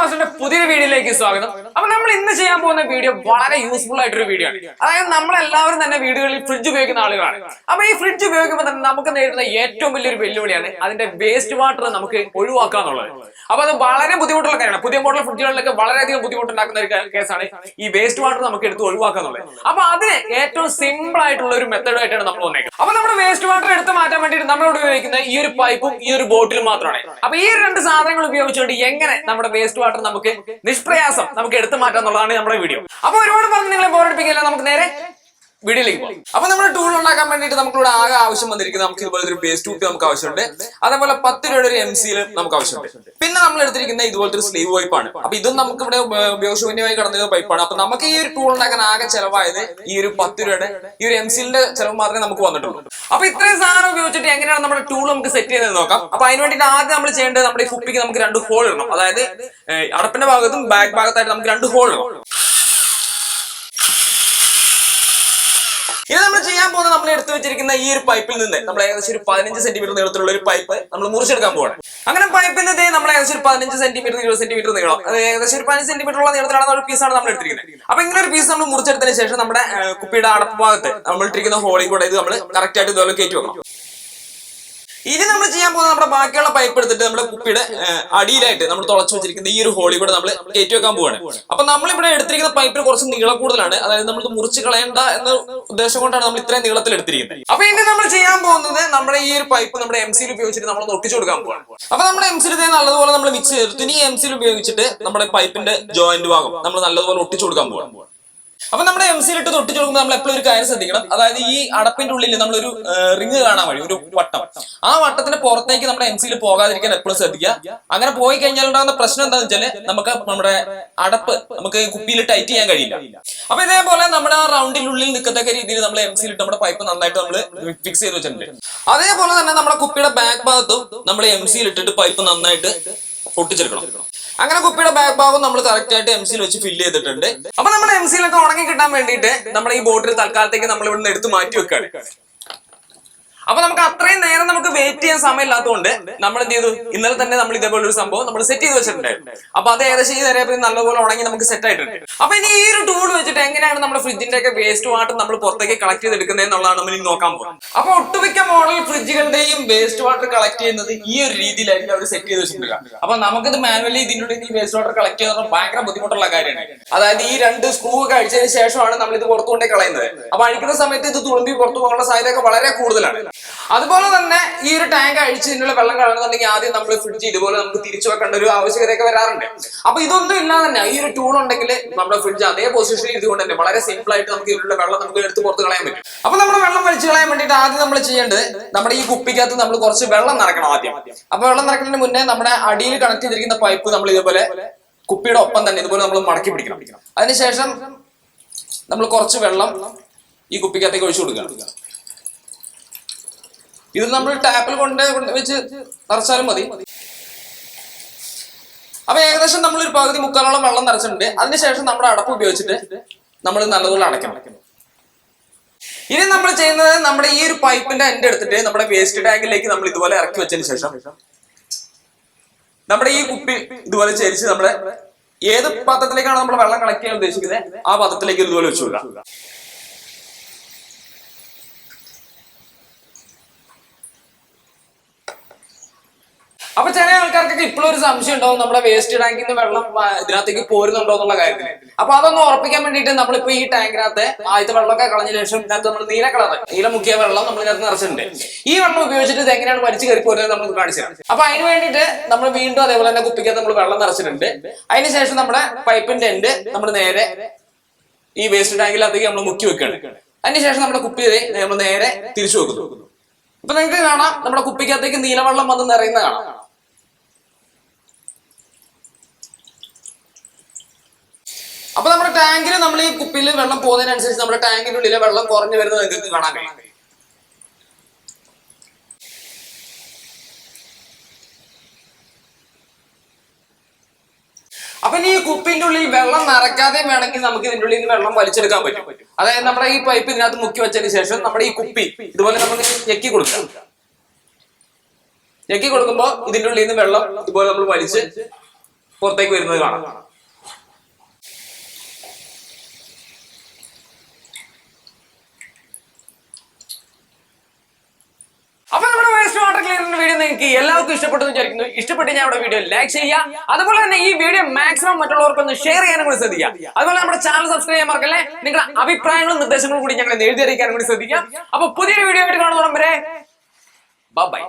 മാസ്റ്ററിന്റെ പുതിയൊരു വീഡിയോയിലേക്ക് സ്വാഗതം. അപ്പൊ നമ്മൾ ഇന്ന് ചെയ്യാൻ പോകുന്ന വീഡിയോ വളരെ യൂസ്ഫുൾ ആയിട്ടൊരു വീഡിയോ ആണ്. അതായത് നമ്മളെല്ലാവരും തന്നെ വീടുകളിൽ ഫ്രിഡ്ജ് ഉപയോഗിക്കുന്ന ആളുകളാണ്. അപ്പൊ ഈ ഫ്രിഡ്ജ് ഉപയോഗിക്കുമ്പോൾ തന്നെ നമുക്ക് നേരിടുന്ന ഏറ്റവും വലിയൊരു വെല്ലുവിളിയാണ് അതിന്റെ വേസ്റ്റ് വാട്ടർ നമുക്ക് ഒഴിവാക്കുക എന്നുള്ളത്. അപ്പൊ അത് വളരെ ബുദ്ധിമുട്ടുള്ള കാര്യമാണ്. പുതിയ മോഡൽ ഫ്രിഡ്ജുകളിലൊക്കെ വളരെയധികം ബുദ്ധിമുട്ടുണ്ടാക്കുന്ന ഒരു കേസാണ് ഈ വേസ്റ്റ് വാട്ടർ നമുക്ക് എടുത്ത് ഒഴിവാക്കുക എന്നുള്ളത്. അപ്പൊ അതിന് ഏറ്റവും സിമ്പിൾ ആയിട്ടുള്ള ഒരു മെത്തേഡായിട്ടാണ് നമ്മൾ വന്നേക്കുന്നത്. അപ്പൊ നമ്മുടെ വേസ്റ്റ് വാട്ടർ എടുത്ത് മാറ്റാൻ വേണ്ടിയിട്ട് നമ്മളോട് ഉപയോഗിക്കുന്ന ഈ ഒരു പൈപ്പും ഈ ഒരു ബോട്ടിലും മാത്രമാണ്. അപ്പൊ ഈ രണ്ട് സാധനങ്ങൾ ഉപയോഗിച്ചുകൊണ്ട് എങ്ങനെ നമ്മുടെ വേസ്റ്റ് വാട്ടർ നമുക്ക് നിഷ്പ്രയാസം നമുക്ക് എടുത്തു മാറ്റാം എന്നുള്ളതാണ് നമ്മുടെ വീഡിയോ അപ്പൊ ഒരുപാട് പറഞ്ഞ് നിങ്ങളെ ബോറടിപ്പിക്കില്ല നമുക്ക് നേരെ വീഡിയോയിലേക്ക് പോകാം. അപ്പൊ നമ്മൾ ടൂൾ ഉണ്ടാക്കാൻ വേണ്ടിയിട്ട് നമുക്കിവിടെ ആകെ ആവശ്യം വന്നിരിക്കുന്നത് നമുക്ക് ഇതുപോലെ ഒരു പേസ്റ്റ് ടൂപ്പ് നമുക്ക് ആവശ്യമുണ്ട്. അതേപോലെ പത്ത് രൂപയുടെ ഒരു എം സിയിൽ നമുക്ക് ആവശ്യമുണ്ട്. പിന്നെ നമ്മൾ എടുത്തിരിക്കുന്ന ഇതുപോലത്തെ ഒരു സ്ലീവ് പൈപ്പാണ് അപ്പൊ ഇതും നമുക്ക് ഇവിടെ ഉപയോഗശൂന്യമായി കടന്ന പൈപ്പാണ് അപ്പൊ നമുക്ക് ഈ ഒരു ടൂൾ ഉണ്ടാക്കാൻ ആകെ ചെലവായത് ഈ ഒരു പത്ത് രൂപയുടെ ഈ ഒരു എം സിലിന്റെ ചെലവ് മാത്രമേ നമുക്ക് വന്നിട്ടുള്ളൂ. അപ്പൊ ഇത്രയും സാധനം ഉപയോഗിച്ചിട്ട് എങ്ങനെയാണ് നമ്മുടെ ടൂൾ നമുക്ക് സെറ്റ് ചെയ്യുന്നത് നോക്കാം. അപ്പൊ അതിന് വേണ്ടിയിട്ട് ആദ്യം നമ്മൾ ചെയ്യേണ്ടത് നമ്മുടെ ഈ കുപ്പിക്ക് നമുക്ക് രണ്ട് ഹോൾ ഇടണം. അതായത് അടപ്പിന്റെ ഭാഗത്തും ബാക്ക് ഭാഗത്തായിട്ട് നമുക്ക് രണ്ട് ഹോൾ ഇടണം. ഇനി നമ്മൾ ചെയ്യാൻ പോകുന്നത് നമ്മൾ എടുത്തു വെച്ചിരിക്കുന്ന ഈ ഒരു പൈപ്പിൽ നിന്ന് നമ്മൾ ഏകദേശം ഒരു പതിനഞ്ച് സെന്റിമീറ്റർ നീളത്തിലുള്ള ഒരു പൈപ്പ് നമ്മൾ മുറിച്ചെടുക്കാൻ പോവാണ്. അങ്ങനെ പൈപ്പിൽ നിന്ന് നമ്മൾ ഏകദേശം ഒരു പതിനഞ്ച് സെന്റിമീറ്റർ ഇരുപത് സെന്റിമീറ്റർ നീളം. അത് ഏകദേശം ഒരു പതിനഞ്ച് സെന്റിമീറ്റർ ഉള്ള നീളത്തിലാണ് ഒരു പീസാണ് നമ്മൾ എടുത്തിരിക്കുന്നത്. അപ്പൊ ഇങ്ങനെ ഒരു പീസ് നമ്മൾ മുറിച്ചെടുത്തതിന് ശേഷം നമ്മുടെ കുപ്പിയുടെ അടപ്പ് ഭാഗത്ത് നമ്മൾ ഇട്ടിരിക്കുന്ന ഹോളിൽ കൂടെ ഇത് നമ്മൾ കറക്റ്റ് ആയിട്ട് ഇതുപോലെ കയറ്റി വെക്കണം. ഇനി നമ്മൾ ചെയ്യാൻ പോകുന്നത് നമ്മുടെ ബാക്കിയുള്ള പൈപ്പ് എടുത്തിട്ട് നമ്മുടെ കുപ്പിയുടെ അടിയിലായിട്ട് നമ്മൾ തുളച്ചു വെച്ചിരിക്കുന്ന ഈ ഒരു ഹോളി കൂടെ നമ്മൾ കയറ്റി വെക്കാൻ പോവാണ്. അപ്പൊ നമ്മളിവിടെ എടുത്തിരിക്കുന്ന പൈപ്പിന് കുറച്ച് നീളം കൂടുതലാണ്. അതായത് നമ്മൾ മുറിച്ച് കളയേണ്ട എന്ന ഉദ്ദേശം കൊണ്ടാണ് നമ്മൾ ഇത്രയും നീളത്തിൽ എടുത്തിരിക്കുന്നത്. അപ്പൊ ഇനി നമ്മൾ ചെയ്യാൻ പോകുന്നത് നമ്മുടെ ഈ ഒരു പൈപ്പ് നമ്മുടെ എം സിയിൽ ഉപയോഗിച്ചിട്ട് നമ്മൾ ഒട്ടിച്ചു കൊടുക്കാൻ പോവാണ്. അപ്പൊ നമ്മുടെ എം സിയിൽ നല്ലതുപോലെ നമ്മൾ മിക്സ് ചെയ്തിട്ട് ഇനി എം സിയിൽ ഉപയോഗിച്ചിട്ട് നമ്മുടെ പൈപ്പിന്റെ ജോയിന്റ് ഭാഗം നമ്മൾ നല്ലതുപോലെ ഒട്ടിച്ചു കൊടുക്കാൻ പോവാണ്. അപ്പൊ നമ്മുടെ എം സിയിൽ ഇട്ട് തൊട്ട് കൊടുക്കുമ്പോൾ നമ്മൾ എപ്പോഴും ഒരു കാര്യം ശ്രദ്ധിക്കണം. അതായത് ഈ അടപ്പിന്റെ ഉള്ളിൽ നമ്മളൊരു റിങ് കാണാൻ വഴി ഒരു വട്ടം. ആ വട്ടത്തിന്റെ പുറത്തേക്ക് നമ്മുടെ എം സിയിൽ പോകാതിരിക്കാൻ എപ്പോഴും ശ്രദ്ധിക്കുക. അങ്ങനെ പോയി കഴിഞ്ഞാൽ ഉണ്ടാകുന്ന പ്രശ്നം എന്താണെന്ന് വെച്ചാൽ നമുക്ക് നമ്മുടെ അടപ്പ് നമുക്ക് കുപ്പിയിൽ ടൈറ്റ് ചെയ്യാൻ കഴിയില്ല. അപ്പൊ ഇതേപോലെ നമ്മുടെ ആ റൗണ്ടിനുള്ളിൽ നിൽക്കത്തക്ക രീതിയിൽ നമ്മൾ എം സിയിൽ നമ്മുടെ പൈപ്പ് നന്നായിട്ട് നമ്മൾ ഫിക്സ് ചെയ്ത് വെച്ചിട്ടുണ്ട്. അതേപോലെ തന്നെ നമ്മുടെ കുപ്പിയുടെ ബാക്ക് ഭാഗത്തും നമ്മൾ എം സിയിൽ ഇട്ടിട്ട് പൈപ്പ് നന്നായിട്ട് ഒട്ടിച്ചെടുക്കണം അങ്ങനെ കുപ്പിയുടെ ബാക്ക് ഭാഗം നമ്മൾ കറക്റ്റ് ആയിട്ട് എം സിയിൽ വെച്ച് ഫില്ല് ചെയ്തിട്ടുണ്ട്. അപ്പൊ നമ്മൾ എം സിയിലൊക്കെ ഉണങ്ങി കിട്ടാൻ വേണ്ടിയിട്ട് നമ്മൾ ഈ ബോട്ടിൽ തൽക്കാലത്തേക്ക് നമ്മൾ ഇവിടുന്ന് എടുത്ത് മാറ്റി വെക്കാണ്. അപ്പൊ നമുക്ക് അത്രയും നേരം നമുക്ക് വെയിറ്റ് ചെയ്യാൻ സമയമില്ലാത്തതുകൊണ്ട് നമ്മൾ എന്ത് ചെയ്തു? ഇന്നലെ തന്നെ നമ്മൾ ഇതേപോലെ ഒരു സംഭവം നമ്മൾ സെറ്റ് ചെയ്ത് വെച്ചിട്ടുണ്ടായിരുന്നു. അപ്പൊ അത് ഏകദേശം ഈ നേരെ നല്ലപോലെ ഉണങ്ങി നമുക്ക് സെറ്റ് ആയിട്ടുണ്ട്. അപ്പൊ ഇനി ഈ ഒരു ടൂൾ വെച്ചിട്ട് എങ്ങനെയാണ് നമ്മുടെ ഫ്രിഡ്ജിന്റെ ഒക്കെ വേസ്റ്റ് വാട്ടർ നമ്മൾ പുറത്തേക്ക് കളക്ട് ചെയ്തെടുക്കുന്നത് എന്നുള്ളതാണ് നമ്മൾ ഇനി നോക്കാൻ പോകുന്നത്. അപ്പൊ ഒട്ടുമിക്ക മോഡൽ ഫ്രിഡ്ജുകളുടെയും വേസ്റ്റ് വാട്ടർ കളക്ട് ചെയ്യുന്നത് ഈ ഒരു രീതിയിലായിരിക്കും അവർ സെറ്റ് ചെയ്ത് വെച്ചിട്ടുണ്ട് അപ്പൊ നമുക്കിത് മാനുവലി ഇതിനുള്ളിൽ ഈ വേസ്റ്റ് വാട്ടർ കളക്ട് ചെയ്യുന്നത് ഭയങ്കര ബുദ്ധിമുട്ടുള്ള കാര്യമാണ്. അതായത് ഈ രണ്ട് സ്ക്രൂ ഒക്കെ അഴിച്ചതിന് ശേഷമാണ് നമ്മൾ ഇത് പുറത്തുകൊണ്ടേ കളയുന്നത്. അപ്പൊ അഴിക്കുന്ന സമയത്ത് ഇത് തുളുമ്പി പുറത്തു പോകാനുള്ള സാധ്യതയൊക്കെ വളരെ കൂടുതലാണ്. അതുപോലെ തന്നെ ഈ ഒരു ടാങ്ക് അഴിച്ച് ഇതിനുള്ള വെള്ളം കളയണമെന്നുണ്ടെങ്കിൽ ആദ്യം നമ്മൾ ഫ്രിഡ്ജ് ഇതുപോലെ നമുക്ക് തിരിച്ചു വെക്കേണ്ട ഒരു ആവശ്യകതയൊക്കെ വരാറുണ്ട്. അപ്പൊ ഇതൊന്നും ഇല്ലാതെ തന്നെ ഈ ഒരു ടൂൾ ഉണ്ടെങ്കിൽ നമ്മുടെ ഫ്രിഡ്ജ് അതേ പൊസിഷനിൽ ഇതുകൊണ്ട് തന്നെ വളരെ സിമ്പിൾ ആയിട്ട് നമുക്ക് ഇതിലുള്ള വെള്ളം നമുക്ക് എടുത്ത് പുറത്ത് കളയാൻ പറ്റും. അപ്പൊ നമ്മൾ വെള്ളം വലിച്ചു കളയാൻ വേണ്ടിയിട്ട് ആദ്യം നമ്മൾ ചെയ്യേണ്ടത് നമ്മുടെ ഈ കുപ്പിക്കകത്ത് നമ്മൾ കുറച്ച് വെള്ളം നിറക്കണം ആദ്യം. അപ്പൊ വെള്ളം നിറക്കുന്നതിന് മുന്നേ നമ്മുടെ അടിയിൽ കണക്ട് ചെയ്തിരിക്കുന്ന പൈപ്പ് നമ്മൾ ഇതുപോലെ കുപ്പിയുടെ ഒപ്പം തന്നെ ഇതുപോലെ നമ്മൾ മടക്കി പിടിക്കണം. അതിനുശേഷം നമ്മൾ കുറച്ച് വെള്ളം ഈ കുപ്പിക്കകത്തേക്ക് ഒഴിച്ചു കൊടുക്കണം. ഇത് നമ്മൾ ടാപ്പിൽ കൊണ്ട് വെച്ച് നിറച്ചാലും മതി. അപ്പൊ ഏകദേശം നമ്മൾ ഒരു പകുതി മുക്കാലോളം വെള്ളം നിറച്ചിട്ടുണ്ട്. അതിനുശേഷം നമ്മുടെ അടപ്പ് ഉപയോഗിച്ചിട്ട് നമ്മൾ നല്ലതുപോലെ അടയ്ക്കണം. ഇനി നമ്മൾ ചെയ്യുന്നത് നമ്മുടെ ഈ ഒരു പൈപ്പിന്റെ എൻഡ് എടുത്തിട്ട് നമ്മുടെ വേസ്റ്റ് ടാങ്കിലേക്ക് നമ്മൾ ഇതുപോലെ ഇറക്കി വെച്ചതിന് ശേഷം നമ്മുടെ ഈ കുപ്പി ഇതുപോലെ ചരിച്ച് നമ്മുടെ ഏത് പാത്രത്തിലേക്കാണ് നമ്മൾ വെള്ളം കളക്ട് ചെയ്യാൻ ഉദ്ദേശിക്കുന്നത് ആ പാത്രത്തിലേക്ക് ഇതുപോലെ വെച്ചു അപ്പൊ ആൾക്കാർക്കൊക്കെ ഇപ്പോഴും ഒരു സംശയം ഉണ്ടാവും നമ്മുടെ വേസ്റ്റ് ടാങ്കിൽ നിന്ന് വെള്ളം ഇതിനകത്തേക്ക് പോരുന്നുണ്ടോ എന്നുള്ള കാര്യത്തിൽ. അപ്പൊ അതൊന്ന് ഉറപ്പിക്കാൻ വേണ്ടിയിട്ട് നമ്മളിപ്പോ ഈ ടാങ്കിനകത്ത് ആദ്യത്തെ വെള്ളമൊക്കെ കളഞ്ഞ ശേഷം ഇതിനകത്ത് നമ്മൾ നീല കളർ നീല മുക്കിയ വെള്ളം നമ്മൾ ഇതിനകത്ത് നിറച്ചിട്ടുണ്ട്. ഈ വെള്ളം ഉപയോഗിച്ചിട്ട് ഇത് എങ്ങനെയാണ് വലിച്ചു കയറി പോരുന്നത് നമ്മൾ കാണിച്ചു അപ്പൊ അതിന് വേണ്ടിയിട്ട് നമ്മൾ വീണ്ടും അതേപോലെ തന്നെ കുപ്പിക്കകത്ത് നമ്മൾ വെള്ളം നിറച്ചിട്ടുണ്ട്. അതിനുശേഷം നമ്മുടെ പൈപ്പിന്റെ എൻഡ് നമ്മൾ നേരെ ഈ വേസ്റ്റ് ടാങ്കിനകത്തേക്ക് നമ്മൾ മുക്കി വെക്കുകയാണ് അതിനുശേഷം നമ്മുടെ കുപ്പി നമ്മൾ നേരെ തിരിച്ചു വെക്കുന്നു. ഇപ്പൊ നിങ്ങൾക്ക് കാണാം നമ്മുടെ കുപ്പിക്കകത്തേക്ക് നീലവെള്ളം വന്ന് നിറയുന്ന കാണാം. അപ്പൊ നമ്മുടെ ടാങ്കിൽ നമ്മൾ ഈ കുപ്പിയിൽ വെള്ളം പോകുന്നതിനനുസരിച്ച് നമ്മുടെ ടാങ്കിന്റെ ഉള്ളിലെ വെള്ളം കുറഞ്ഞു വരുന്നത് നിങ്ങൾക്ക് കാണാൻ കഴിയും. അപ്പൊ ഈ കുപ്പിന്റെ ഉള്ളിൽ വെള്ളം നിറയ്ക്കാതെ വേണമെങ്കിൽ നമുക്ക് ഇതിന്റെ ഉള്ളിൽ നിന്ന് വെള്ളം വലിച്ചെടുക്കാൻ പറ്റും. അതായത് നമ്മുടെ ഈ പൈപ്പ് ഇതിനകത്ത് മുക്കി വെച്ചതിന് ശേഷം നമ്മുടെ ഈ കുപ്പി ഇതുപോലെ നമുക്ക് ഞെക്കി കൊടുക്കാം. ഞെക്കി കൊടുക്കുമ്പോ ഇതിന്റെ ഉള്ളിൽ നിന്ന് വെള്ളം ഇതുപോലെ നമ്മൾ വലിച്ച് പുറത്തേക്ക് വരുന്നത് കാണാം അപ്പൊ നമ്മുടെ വേസ്റ്റ് വാട്ടർ ക്ലിയറിന്റെ വീഡിയോ നിങ്ങൾക്ക് എല്ലാവർക്കും ഇഷ്ടപ്പെട്ടു വിചാരിക്കുന്നു. ഇഷ്ടപ്പെട്ട് ഞാൻ ഇവിടെ വീഡിയോ ലൈക്ക് ചെയ്യുക. അതുപോലെ തന്നെ ഈ വീഡിയോ മാക്സിമം മറ്റുള്ളവർക്ക് ഒന്ന് ഷെയർ ചെയ്യാനും കൂടി ശ്രദ്ധിക്കുക. അതുപോലെ നമ്മുടെ ചാനൽ സബ്സ്ക്രൈബ് ചെയ്യാൻ മറക്കല്ലേ? നിങ്ങളുടെ അഭിപ്രായങ്ങളും നിർദ്ദേശങ്ങളും കൂടി ഞങ്ങൾ എഴുതി അറിയിക്കാനും കൂടി ശ്രദ്ധിക്കാം അപ്പൊ പുതിയൊരു വീഡിയോ ആയിട്ട് കാണുന്നവരെ ബൈ ബൈ